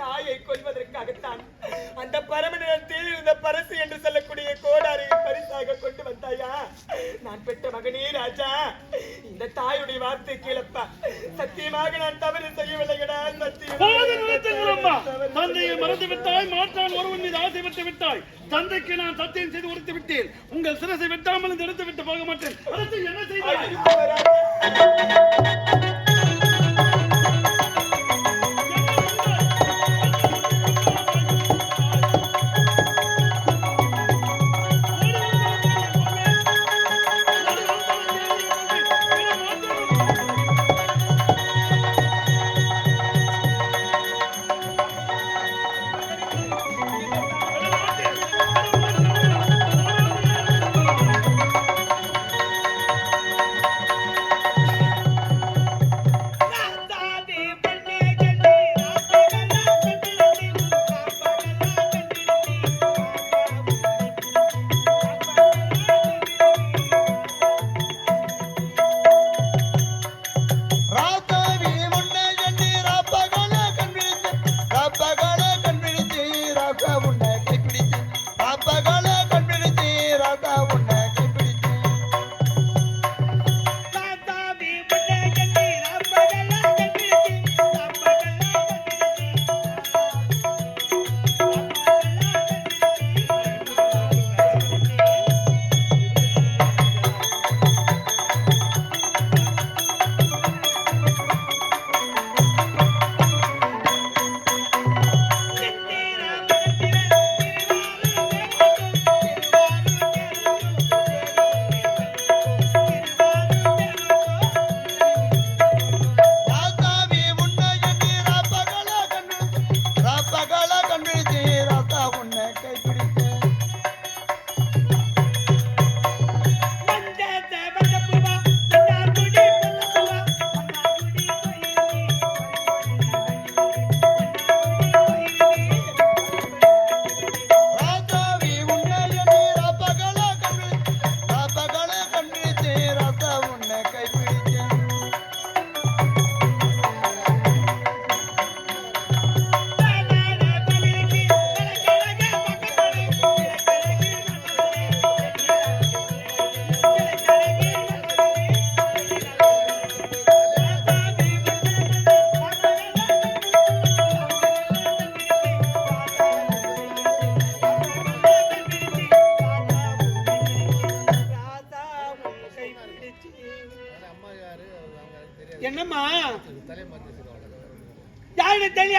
தாயை கொல்வதற்காகத்தான் அந்த பரமனிடத்தில் இந்த பரசு என்று சொல்லக்கூடிய கோடாரியை பரிசாக கொண்டு வந்தாயா? நான் பெற்ற மகனே ராஜா இந்த தாயுடைய வார்த்தை கேளப்பா. சத்தியமாக நான் தவறு அம்மா. சத்தியம் தந்தையை மறந்து விட்டாய் மாற்றான் ஒருவன் மீது ஆசை விட்டு விட்டாய். தந்தைக்கு நான் சத்தியம் செய்து கொடுத்து விட்டேன். உங்கள் சிரசை வெட்டாமல் இந்த விட்டு போக மாட்டேன். அடுத்து என்ன செய்தாய்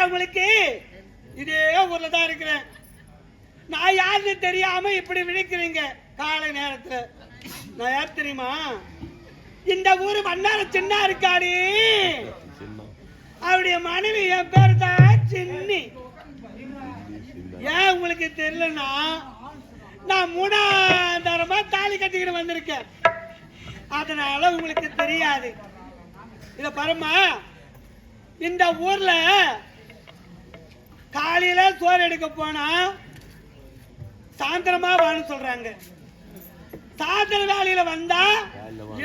உங்களுக்கு இதே ஊர்ல தான் இருக்கிறேன். நான் யாருன்னு தெரியாம இப்படி விழிக்கிறீங்க? காலை நேரத்துல. நான் யார் தெரியுமா? இந்த ஊரு மன்னார சின்ன இருக்காடி. அவருடைய மனைவி என் பேர் தான் சின்னி. ஏன் உங்களுக்கு தெரியலன்னா நான் மூணாந்தாரமா தாலி கட்டிக்கிட்டு வந்திருக்கேன். அதனால உங்களுக்கு தெரியாது. இத பாரும்மா இந்த ஊர்ல காலையில சோறு எடுக்க போனா சாயந்தரமா வான்னு சொல்றாங்க. சாயந்தர வேலையில வந்தா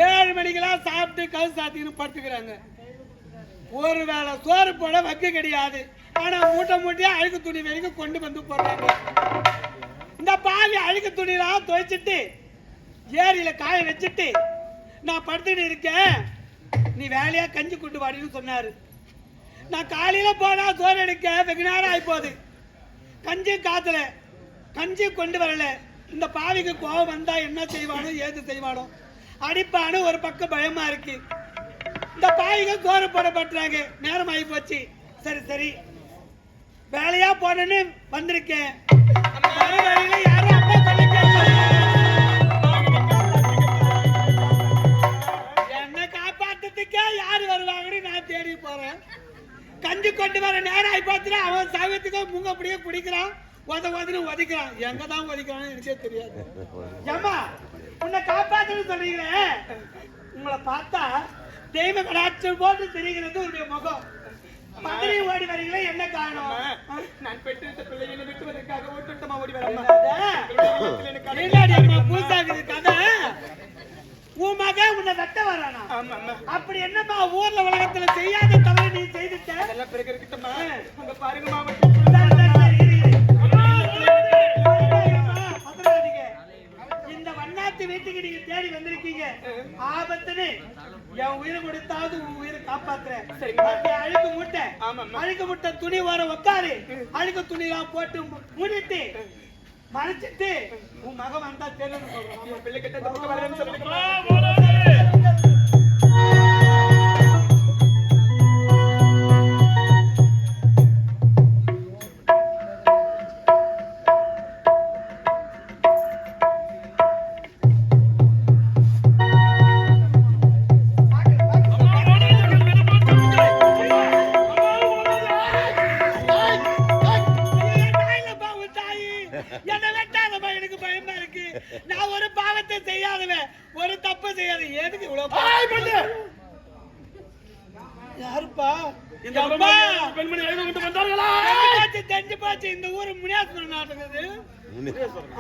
ஏழு மணிக்கெல்லாம் சாப்பிட்டு கல் சாத்தின்னு படுத்துக்கிறாங்க. ஒரு வேளை சோறு போட வக்கு கிடையாது. ஆனா மூட்டை மூட்டையா அழுக்கு துணி வரைக்கும் கொண்டு வந்து போடுறாங்க. இந்த பாவி அழுக்கு துணியெல்லாம் துவைச்சிட்டு ஏரியில காய வச்சுட்டு நான் படுத்துட்டு இருக்கேன். நீ வேலையா கஞ்சி கொண்டு வாடின்னு சொன்னாரு. நான் காலையில் போனால் சோறு எடுக்க வெகு நேரம் ஆகிப்போகுது கஞ்சி காத்துல கஞ்சி கொண்டு வரல. இந்த பாவிக்கு கோபம் வந்தா என்ன செய்வானோ ஏது செய்வானோ. அடிப்பானு ஒரு பக்கம் பயமா இருக்கு. இந்த பாவிக்கு சோறு போடப்பட்டுறாங்க நேரம் ஆகி போச்சு. சரி சரி. வேலையா போனேன்னு வந்திருக்கேன். யாரும் கஞ்சி கொண்டு வர நேரம் ஆகி பார்த்துட்டு அவன் சாகத்துக்கு முங்க அப்படியே குடிக்கிறான் உத உதன்னு உதைக்கிறான். எங்க தான் உதைக்கிறான்னு எனக்கே தெரியாது. ஏம்மா உன்னை காப்பாத்துன்னு சொல்றீங்களே? உங்களை பார்த்தா தெய்வ கடாட்சம் போட்டு தெரிகிறது உன்னுடைய முகம். மதுரை ஓடி வரீங்களே என்ன காரணம்? நான் பெற்றெடுத்த பிள்ளை என்னை விட்டுவதற்காக ஓட்டோட்டமா ஓடி வரேன். புதுசாகுது கதை? உன் மகன் உன்னை வெட்ட வரானா? அப்படி என்னம்மா ஊர்ல உலகத்துல செய்யாத இந்த வண்ணாத்து வீட்டுக்கு நீங்க தேடி வந்திருக்கீங்க. ஆபத்துன்னு என் உயிரை கொடுத்தாவது உன் உயிரை காப்பாத்துறேன். அழுக்கு முட்டை. அழுக்கு முட்டை துணி வர உக்காரு. அழுக்கு துணிலாம் போட்டு முடித்து மறைச்சிட்டு உன் மகன் வந்தா தெரியணும் பிள்ளை கிட்ட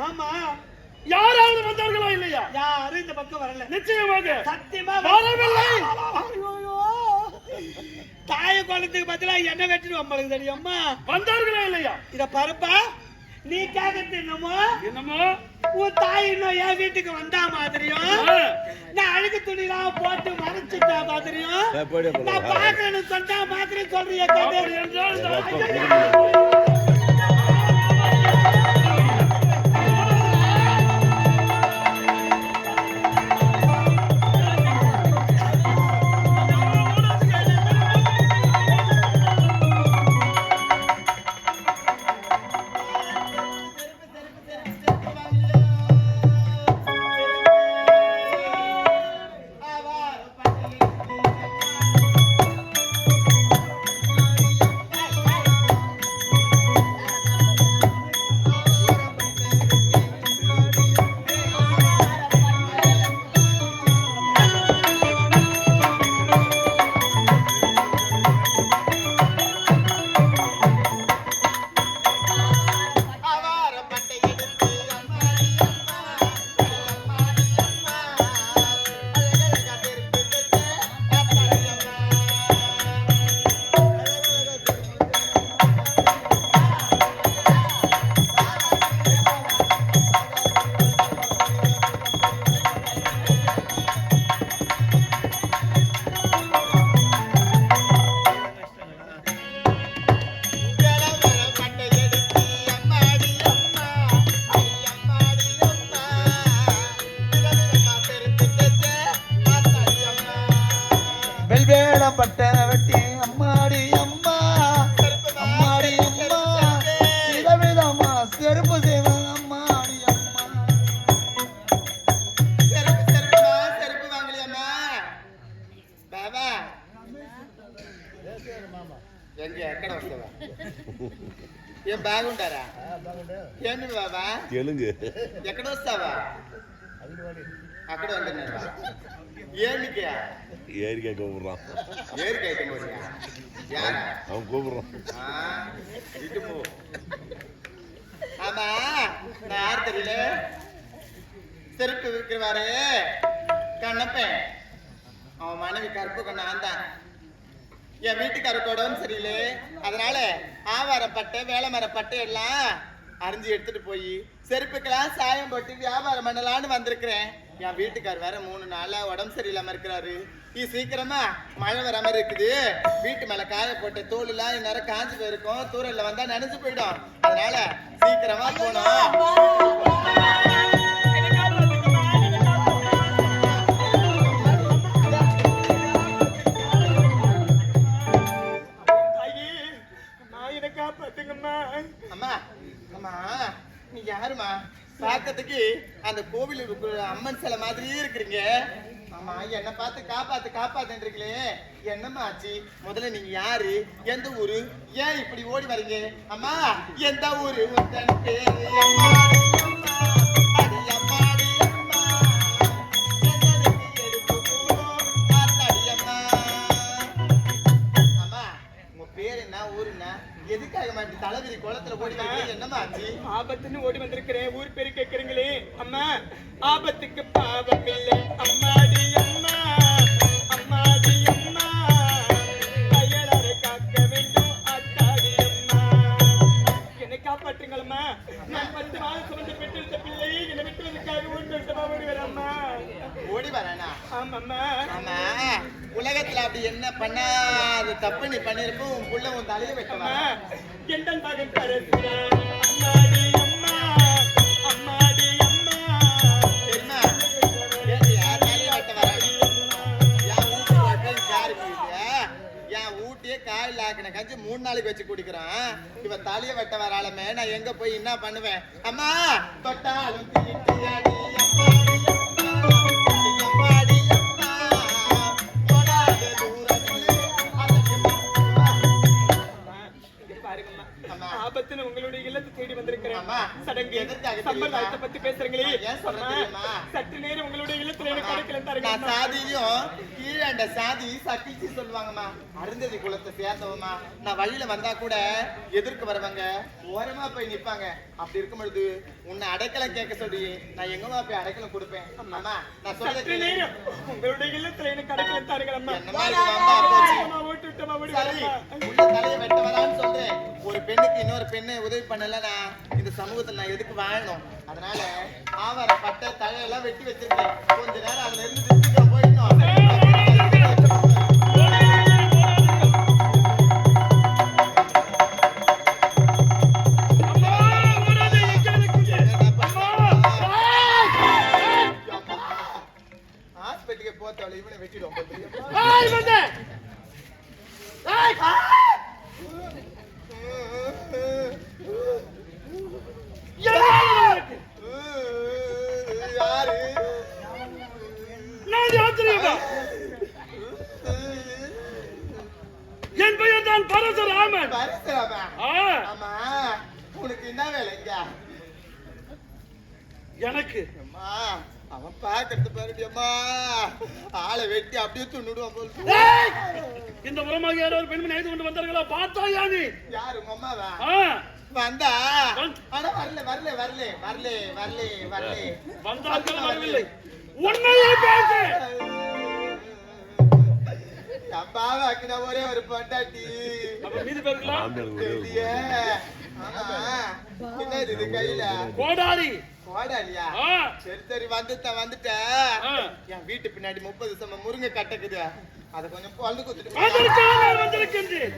ஆமா. யாராவது வந்தார்களா இல்லையா? யாரும் இந்த பக்கம் வரல. நிச்சயமாக. சத்தியமா வரவில்லை. ஐயோ. தாய குளத்துக்கு பதிலா என்ன வெட்டிட்டு நம்மளுக்கு தெரியுமா. வந்தார்களா இல்லையா? இத பருப்பா. நீ கேட்கறது என்னமோ? என்னமோ? உன் தாய் இன்னும் என் வீட்டுக்கு வந்தா மாதிரியும். நான் அழுக்கு துணிலாம் போட்டு மறைச்சிட்டா மாதிரியும் நான் பாக்குறேன்னு சொன்னா மாதிரி சொல்றிய ఏం బాగుంటారా ఏంటి బాబా తెలుగు ఎక్కడ వస్తావా అక్కడ ఉంటున్నావా ఏమికి ஏரிக்கா கூப்பிடுறான் ఏరికి అయితే పోయా యారా அவன் கூப்பிடுறான் ஆ, இட்டு போ ஆமா நான் யார் தெரியல செருப்பு விற்கிறவாரு கண்ணப்பேன் அவன் மனைவி கருப்பு கண்ண தான் என் வீட்டுக்காரருக்கு உடம்பு சரியில்லை. அதனால ஆவாரப்பட்டை வேலைமரப்பட்டை எல்லாம் அரிஞ்சு எடுத்துட்டு போய் செருப்புக்கெல்லாம் சாயம் போட்டு வியாபாரம் பண்ணலான்னு வந்திருக்கிறேன். என் வீட்டுக்கார் வேற மூணு நாளா உடம்பு சரியில்லாம இருக்கிறாரு. நீ சீக்கிரமா மழை வர மாதிரி இருக்குது. வீட்டு மேல காய போட்ட தோல் எல்லாம் இந்நேரம் காஞ்சு போயிருக்கும். தூரல்ல வந்தா நினைச்சு போயிடும். அதனால சீக்கிரமா போனோம் யாருமா பார்க்கறதுக்கு அந்த கோவில் அம்மன் சிலை மாதிரியே இருக்கிறீங்க. ஆமா என்னை பார்த்து காப்பாத்து காப்பாத்துன்றீங்களே. என்னம்மா ஆச்சு? முதல்ல நீங்க யாரு? எந்த ஊரு? ஏன் இப்படி ஓடி வரீங்க? அம்மா எந்த ஊரு? பேரு. ஆபத்துன்னு ஓடி வந்திருக்கிறேன் ஊர் பேரு கேக்குறீங்களே. அம்மா ஆபத்துக்கு பாவம் இல்லை. அம்மாடி ஆக்கின கஞ்சி மூணு நாளைக்கு வச்சு குடிக்கிறான். இவ தலைய வெட்ட வராளமே நான் எங்க போய் என்ன பண்ணுவேன்? அம்மா தொட்டாலும் தீட்டியாடி. ஆபத்துல உங்களுடைய இல்லத்தை தேடி வந்திருக்கிறேன். பத்தி பேசுறீங்களே. சொல்றேன்? சற்று நேரம் உங்களுடைய இல்லத்துல எனக்கு கிடைக்கல நான் தருங்க சாதியிலும் கீழே அந்த சாதி சக்கிச்சு சொல்லுவாங்கம்மா. அருந்ததி குலத்தை சேர்ந்தவமா நான் வழியில வந்தா கூட எதிர்க்கு வருவாங்க ஓரமா போய் நிப்பாங்க. அப்படி இருக்கும் பொழுது உன்னை அடைக்கலம் கேட்க சொல்லி நான் எங்கம்மா போய் அடைக்கலம் கொடுப்பேன்? அம்மா நான். நேரம். உங்களுடைய இல்லத்துல எனக்கு கிடைக்கல தாருங்க அம்மா. ஓட்டு. உள்ள தலையை வெட்ட வரான்னு சொல்றேன். ஒரு பெண்ணுக்கு இன்னொரு பெண்ணு உதவி பண்ணலனா இந்த சமூகத்துல நான் எதுக்கு வாழணும்? அதனால ஆவார பட்டை தலையெல்லாம் வெட்டி வச்சிருக்கேன். கொஞ்ச நேரம் அதுல இருந்து போயிடணும். அம்மா. ஆளை வெட்டி அப்படியே துண்ணுடுவான் போல! இந்த உரமாக யாரோ ஒரு பெண்மணி அழைத்து கொண்டு வந்தார்களா? பார்த்தாயா நீ யாரு? அம்மாவா? ஆ, வந்தா? ஆனா வரல வரல வரல வரல வரல வரல. வந்தார்கள் வரவில்லை. உண்மையை பேசு. அப்பாவை ஆக்கின ஒரே ஒரு பொண்டாட்டி. இது கையில? கோடாரி. கோடாலியா சரி சரி வந்துட்டேன் வந்துட்டேன். என் வீட்டு பின்னாடி முப்பது சம முருங்கை கட்டக்குது. அத கொஞ்சம் நான் வந்திருக்கின்றேன்.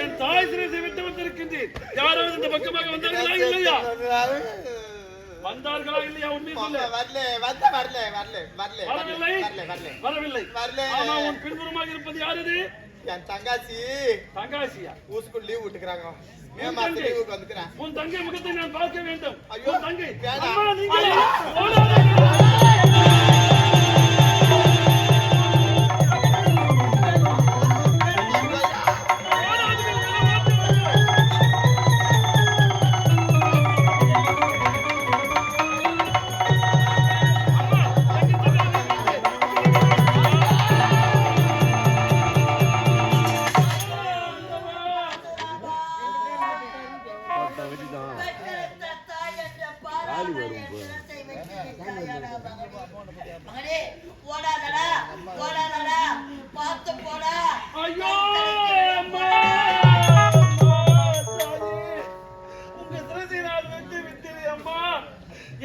என் தாய் சிரசை விட்டு வந்திருக்கின்றேன். யாராவது இந்த பக்கமாக வந்தார்களா இல்லையா? வந்தார்களா இல்லையா சொல்லு வரல வரல வரல வரல வரவில்லை. வரல வரல வரவில்லை. வரல. ஆனா உன் பின்புறமாக இருப்பது யார் இது? என் தங்காச்சி. தங்காசியா? ஊசுக்குள் லீவ் விட்டுக்கிறாங்க. மே மாசம். லீவுக்கு வந்துக்கிறேன் உன் தங்கை முகத்தை நான் பார்க்க வேண்டும். ஐயோ, தங்கை. வேணாம். அம்மா நீங்க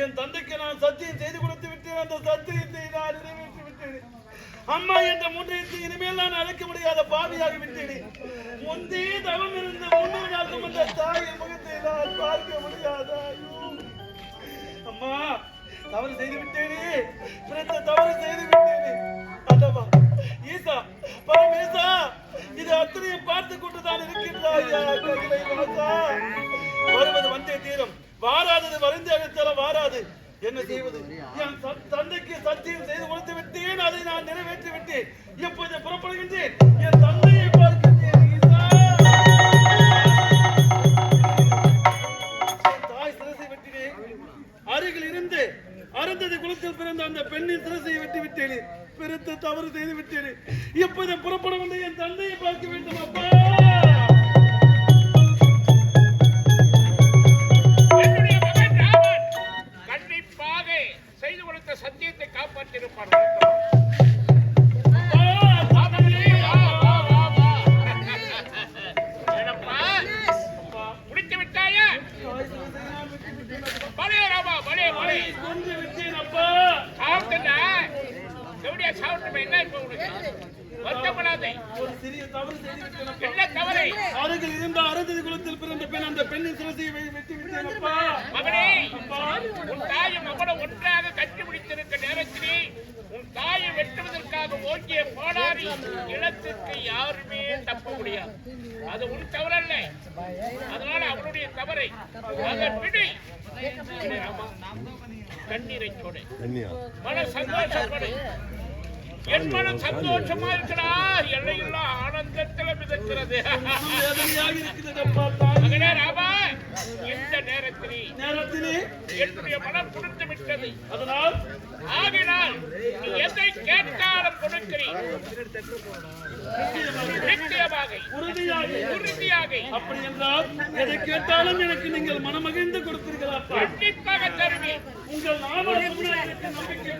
என் தந்தைக்கு நான் சத்தியம் செய்து கொடுத்து விட்டேன். அந்த சத்தியத்தை நான் நிறைவேற்றி விட்டேன். அம்மா என்ற முன்னியத்தை இனிமேல் நான் அழைக்க முடியாத பாவியாக விட்டேன். முந்தே தவம் இருந்த முன்னூறு நாளும் அந்த தாயின் முகத்தை நான் பார்க்க முடியாதா? அம்மா தவறு செய்து விட்டேனே. பிறந்த தவறு செய்து விட்டேனே. அந்தமா ஈசா பரமேசா இது அத்தனையும் பார்த்து கொண்டுதான் இருக்கின்றாயா வருவது வந்தே தீரம். வாராதது வருந்து அழைத்தால வாராது என்ன செய்வது? என் தந்தைக்கு சத்தியம் செய்து கொடுத்து விட்டேன். அதை நான் நிறைவேற்றி விட்டேன் எப்போது புறப்படுகின்றேன்? என் தந்தையை பார்க்கின்றேன் தாய் சிரசை வெட்டினேன் அருகில் இருந்து அருந்ததி குளத்தில் பிறந்த அந்த பெண்ணின் சிரசை வெட்டி விட்டேன். பெருத்த தவறு செய்து விட்டேன். இப்போது புறப்பட வந்த என் தந்தையை பார்க்க வேண்டும் அப்பா. சாப்பிட்டா என்ன இப்ப உனக்கு? வருத்தப்படாதே. ஒரு சிறிய தவறு. என்ன தவறை? அருகில் இருந்த அருந்ததி குலத்தில் பிறந்த பெண் அந்த பெண்ணின் சிரசை வெ- வெட்டி விட்டேன். அப்பா. மகனே உன் தாயும் அவளும் ஒன்றாக கண்டுபிடித்திருக்க நேரத்திலே உன் தாயை வெட்டுவதற்காக ஓங்கிய கோடாரி இளத்திற்கு யாருமே தப்ப முடியாது. அது உன் தவறல்ல. அதனால அவளுடைய தவறை அதன் விடு. கண்ணீரை சொடு. மன சந்தோஷப்படு. என் மனம் சந்தோஷமா இருக்கிறா எல்லையில்லா ஆனந்தத்துல மிதக்கிறது. மகனே ராமா இந்த நேரத்திலே நேரத்திலே என்னுடைய மனம் கொடுத்து விட்டது அதனால் ஆகினால் நீ எதை கேட்டாலும் கொடுக்கிறேன். நிச்சயமாக உறுதியாக உறுதியாக அப்படி என்றால் எதை கேட்டாலும் எனக்கு நீங்கள் மனமகிழ்ந்து கொடுத்தீர்களா உங்கள் எனக்கு நம்பிக்கை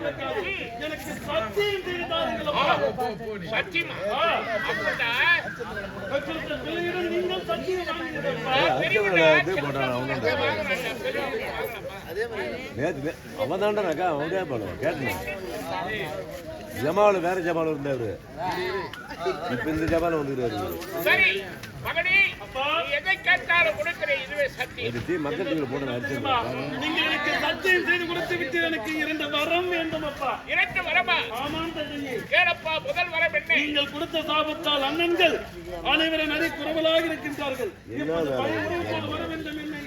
எனக்கு சத்தியம் செய்தார்கள் சத்தியமா? நீங்கள் சத்தியம் அவன் பண்ணுவான் கேட்டேன். ஜமாவில் வேற ஜமாவில் இருந்தாரு இப்ப இந்த ஒரு டீ மக்கள் அடிச்சிருக்காங்க நீங்கள் எனக்கு சத்தியம். செய்து கொடுத்து விட்டு எனக்கு இரண்டு வரம் வேண்டும் அப்பா. இரண்டு வரமா? ஆமாம் கேளப்பா முதல் வரம் என்ன? நீங்கள் கொடுத்த சாபத்தால் அண்ணன்கள் அனைவரும் நடி குறவலாக இருக்கின்றார்கள் இப்போது பயமுறுவோடு வர வேண்டும் என்னை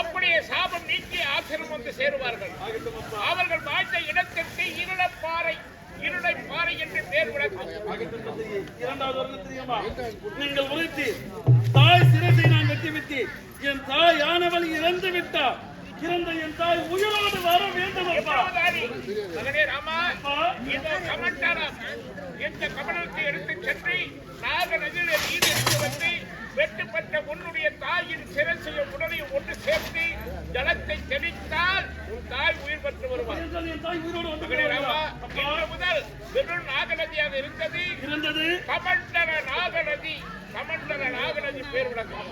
அப்படியே சாபம் நீக்கி ஆசிரம் வந்து சேருவார்கள். அவர்கள் வாழ்ந்த இடத்திற்கு இருளப்பாறை இருளைப்பாறை என்று பேர் விளக்கும். இரண்டாவது வருடம் தெரியுமா? நீங்கள் உரைத்து தாய் சிரசை நான் வெட்டி விட்டு என் தாய் ஆனவள் இறந்து விட்டார். இறந்த என் தாய் உயிரோடு வர வேண்டும்? மகனே ராமா அப்பா, இதோ கமண்டாராம் இந்த கமலத்தை எடுத்துச் சென்று நாக நதியில நீர் எடுத்து வந்து வெட்டுப்பட்ட உன்னுடைய தாயின் சிரசையும் உடலையும் ஒன்று சேர்த்து ஜலத்தை தெளித்தால் உன் தாய் உயிர் பெற்று வருவார். முதல் வெறும் நாகநதியாக இருந்தது. இருந்தது. கமண்டர நாகநதி கமண்டர நாகநதி பேர் விளக்கம்